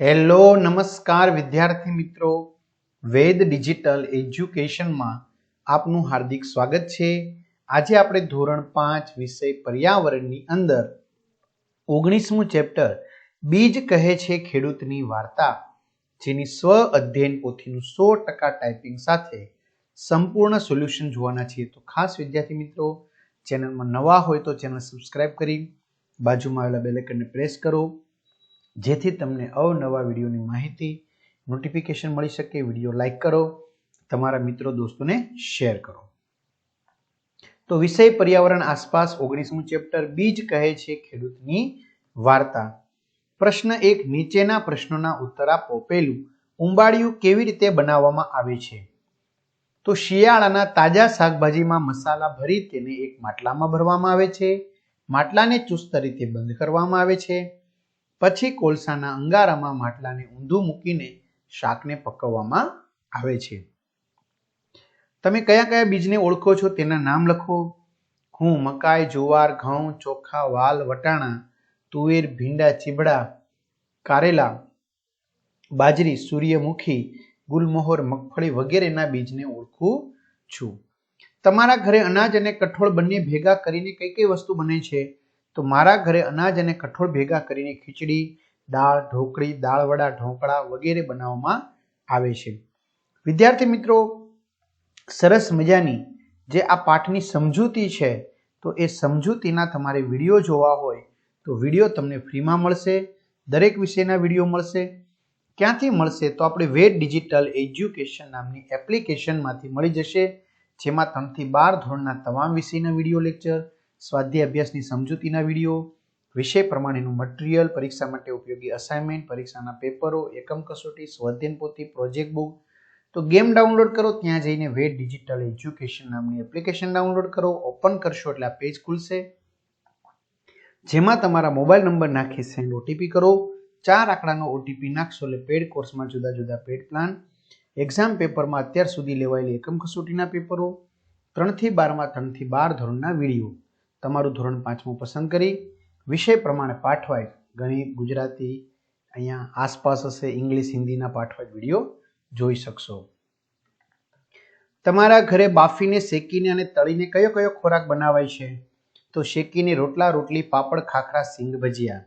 Hello નમસ્કાર વિદ્યાર્થી મિત્રો. વેદ ડિજિટલ એજ્યુકેશનમાં આપનું હાર્દિક સ્વાગત છે. આજે આપણે ધોરણ પાંચ વિષય પર્યાવરણની અંદર ઓગણીસમું ચેપ્ટર બીજ કહે છે ખેડૂતની વાર્તા, જેની સ્વ અધ્યયન પોથીનું સો ટકા ટાઈપિંગ સાથે સંપૂર્ણ સોલ્યુશન જોવાના છીએ. તો ખાસ વિદ્યાર્થી મિત્રો, ચેનલમાં નવા હોય તો ચેનલ સબસ્ક્રાઇબ કરી, બાજુમાં આવેલા બેલેકનને પ્રેસ કરો. જેથી તમને અવનવા વિડીયોની માહિતી નોટિફિકેશન મળી શકે, વીડિયો લાઇક કરો, તમારા મિત્રો દોસ્તોને શેર કરો. તો વિષય પર્યાવરણ આસપાસ ઓગણીસમું ચેપ્ટર બીજ કહે છે ખેડૂતની વાર્તા. પ્રશ્ન એક, નીચેના પ્રશ્નોના ઉત્તર આપો. પહેલું, ઉંબાડિયું કેવી રીતે બનાવવામાં આવે છે? તો શિયાળાના તાજા શાકભાજીમાં મસાલા ભરી તેને એક માટલામાં ભરવામાં આવે છે. માટલાને ચુસ્ત રીતે બંધ કરવામાં આવે છે. પછી કોલસાના અંગારામાં માટલાને ઊંધું મૂકીને શાકને પકવવામાં આવે છે. તમે કયા કયા બીજને ઓળખો છો તેના નામ લખો. હું મકાઈ, જુવાર, ઘઉં, ચોખા, વાલ, વટાણા, તુવેર, ભીંડા, ચીબડા, કારેલા, બાજરી, સૂર્યમુખી, ગુલમોહર, મગફળી વગેરેના બીજને ઓળખું છું. તમારા ઘરે અનાજ અને કઠોળ બંને ભેગા કરીને કઈ કઈ વસ્તુ બને છે? તો મારા ઘરે અનાજ અને કઠોળ ભેગા કરીને ખીચડી, દાળ, ઢોકળી દાળવડા ઢોકળા વગેરે બનાવવામાં આવે છે. વિદ્યાર્થી મિત્રો, સરસ મજાની જે આ પાઠની સમજૂતી છે, તો એ સમજૂતીના તમારે વીડિયો જોવા હોય, તો વીડિયો તમને ફ્રીમાં મળશે, દરેક વિષયના વીડિયો મળશે. ક્યાંથી મળશે તો આપણે વેદ ડિજિટલ એજ્યુકેશન નામની એપ્લિકેશનમાંથી મળી જશે, જેમાં ત્રણથી બાર ધોરણના તમામ વિષયના વીડિયો લેક્ચર સ્વાધ્યાય અભ્યાસની સમજૂતીના વીડિયો, વિષય પ્રમાણેનું મટીરિયલ પરીક્ષા માટે ઉપયોગી અસાઇનમેન્ટ પરીક્ષાના પેપરો, એકમ કસોટી સ્વાધ્યન પોથી પ્રોજેક્ટ બુક તો ગેમ ડાઉનલોડ કરો, ત્યાં જઈને વેદ ડિજિટલ એજ્યુકેશન નામની એપ્લિકેશન ડાઉનલોડ કરો ઓપન કરશો એટલે આ પેજ ખુલશે. જેમાં તમારા મોબાઈલ નંબર નાખી સેન્ડ ઓટીપી કરો. ચાર આંકડાનો ઓટીપી નાખશો એટલે પેડ કોર્સમાં જુદા જુદા પેડ પ્લાન એક્ઝામ પેપરમાં અત્યાર સુધી લેવાયેલી એકમ કસોટીના પેપરો, ત્રણથી બારમાં, ત્રણથી બાર ધોરણના વીડિયો. તમારું ધોરણ પાંચમું પસંદ કરી વિષય પ્રમાણે પાઠવાય ગણિત, ગુજરાતી, અહીંયા આસપાસ હશે, ઇંગ્લિશ, હિન્દીના પાઠવાય વીડિયો જોઈ શકશો. તમારા ઘરે બાફીને, શેકીને અને તળીને કયો કયો ખોરાક બનાવાય છે? તો શેકીને રોટલા, રોટલી, પાપડ, ખાખરા, સિંગ ભજીયા.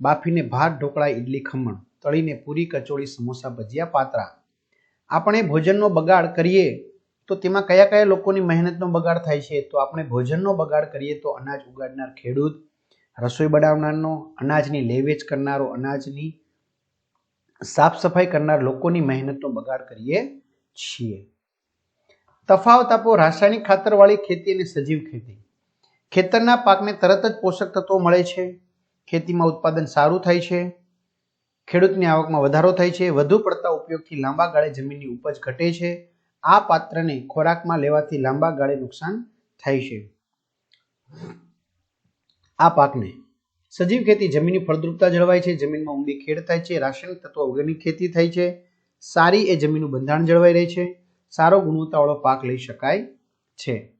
બાફીને ભાત, ઢોકળા ઇડલી ખમણ. તળીને પૂરી કચોળી સમોસા, ભજીયા, પાતરા. આપણે ભોજનનો બગાડ કરીએ તો તેમાં કયા કયા લોકોની મહેનતનો બગાડ થાય છે? તો આપણે ભોજનનો બગાડ કરીએ તો અનાજ ઉગાડનાર ખેડૂત, રસોઈ બનાવનારનો, અનાજની લેવેચ કરનારો, અનાજની સાફ સફાઈ કરનાર લોકોની મહેનતનો બગાડ કરીએ છીએ. તફાવત આપો, રાસાયણિક ખાતરવાળી ખેતી અને સજીવ ખેતી. ખેતરના પાકને તરત જ પોષક તત્વો મળે છે. ખેતીમાં ઉત્પાદન સારું થાય છે. ખેડૂતની આવકમાં વધારો થાય છે. વધુ પડતા ઉપયોગથી લાંબા ગાળે જમીનની ઉપજ ઘટે છે. આ પાત્રને ખોરાકમાં લેવાથી લાંબા ગાળે નુકસાન થાય છે. આ પાકને સજીવ ખેતી જમીનની ફળદ્રુપતા જળવાય છે, જમીનમાં ઊંડી ખેડ થાય છે, રાસાયણિક તત્વો ઓર્ગેનિક ખેતી થાય છે, સારી એ જમીનનું બંધારણ જળવાઈ રહે છે, સારો ગુણવત્તાવાળો પાક લઈ શકાય છે.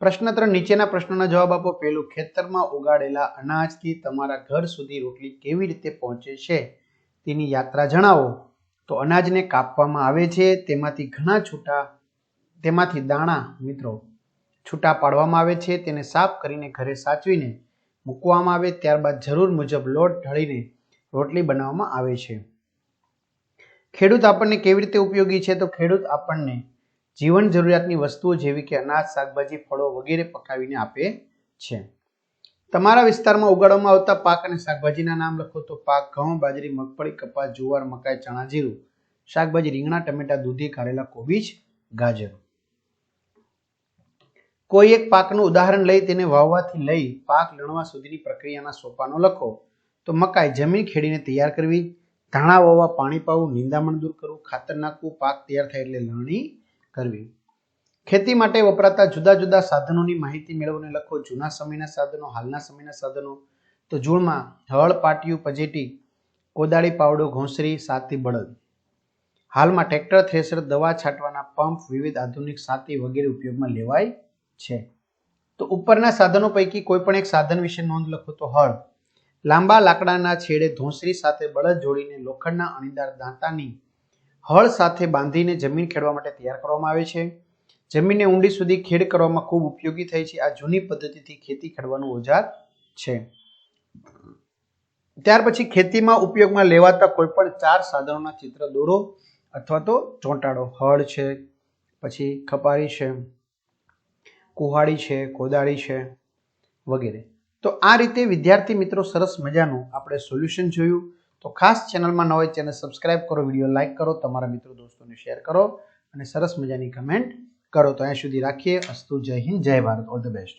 પ્રશ્ન ત્રણ, નીચેના પ્રશ્નોના જવાબ આપો. પહેલું, ખેતરમાં ઉગાડેલા અનાજથી તમારા ઘર સુધી રોટલી કેવી રીતે પહોંચે છે? તેની યાત્રા જણાવો. તો અનાજને કાપવામાં આવે છે. તેમાંથી ઘણા છૂટા, તેમાંથી દાણા મિત્રો છૂટા પાડવામાં આવે છે. તેને સાફ કરીને ઘરે સાચવીને મૂકવામાં આવે. ત્યારબાદ જરૂર મુજબ લોટ ઢળીને રોટલી બનાવવામાં આવે છે. ખેડૂત આપણને કેવી રીતે ઉપયોગી છે? તો ખેડૂત આપણને જીવન જરૂરિયાતની વસ્તુઓ જેવી કે અનાજ, શાકભાજી, ફળો વગેરે પકાવીને આપે છે. તમારા વિસ્તારમાં ઉગાડવામાં આવતા પાક અને શાકભાજીના નામ લખો તો પાક, ઘઉં, બાજરી, મગફળી, કપાસ, જુવાર, મકાઈ, ચણા, જીરું. શાકભાજી, રીંગણા, ટમેટા, દૂધી, કારેલા, કોબીજ, ગાજર. કોઈ એક પાકનું ઉદાહરણ લઈ તેને વાવવાથી લઈ પાક લણવા સુધીની પ્રક્રિયાના સોપાનો લખો. તો મકાઈ, જમીન ખેડીને તૈયાર કરવી. ધાણા વાવવા પાણી પાવું, નિંદામણ દૂર કરવું. ખાતર નાખવું, પાક તૈયાર થાય એટલે લણણી કરવી. ખેતી માટે વપરાતા જુદા જુદા સાધનોની માહિતી મેળવને લખો. જૂના સમયના સાધનો, હાલના સમયના સાધનો. તો જૂળમાં હળ, પાટિયું, પજેટી, કોદાળી, પાવડો, ઘોંસરી, સાતી, બળદ. હાલમાં ટ્રેક્ટર, થ્રેસર, દવા છાંટવાના પંપ વિવિધ આધુનિક સાતી વગેરે ઉપયોગમાં લેવાય છે. તો ઉપરના સાધનો પૈકી કોઈ પણ એક સાધન વિશે નોંધ લખો તો હળ. લાંબા લાકડાના છેડે ધોંસરી સાથે બળદ જોડીને લોખંડના અણીદાર દાંતાની હળ સાથે બાંધીને જમીન ખેડવા માટે તૈયાર કરવામાં આવે છે. જમીનને ઊંડી સુધી ખેડ કરવામાં ખૂબ ઉપયોગી થઈ છે. આ જૂની પદ્ધતિથી ખેતી ખેડવાનું ઓજાર છે. ત્યાર પછી ખેતીમાં ઉપયોગમાં લેવાતા કોઈ પણ ચાર સાધનોના ચિત્ર દોરો અથવા તો ચોંટાડો. હળ છે, પછી ખપારી છે, કુહાડી છે, કોદાળી છે વગેરે. તો આ રીતે વિદ્યાર્થી મિત્રો સરસ મજાનું આપણે સોલ્યુશન જોયું. તો ખાસ ચેનલમાં ન હોય ચેનલ સબસ્ક્રાઇબ કરો, વીડિયો લાઇક કરો, તમારા મિત્રો દોસ્તોને શેર કરો અને સરસ મજાની કમેન્ટ કરો તો અહીંયા સુધી રાખીએ. અસ્તુ જય હિન્દ જય ભારત. All the best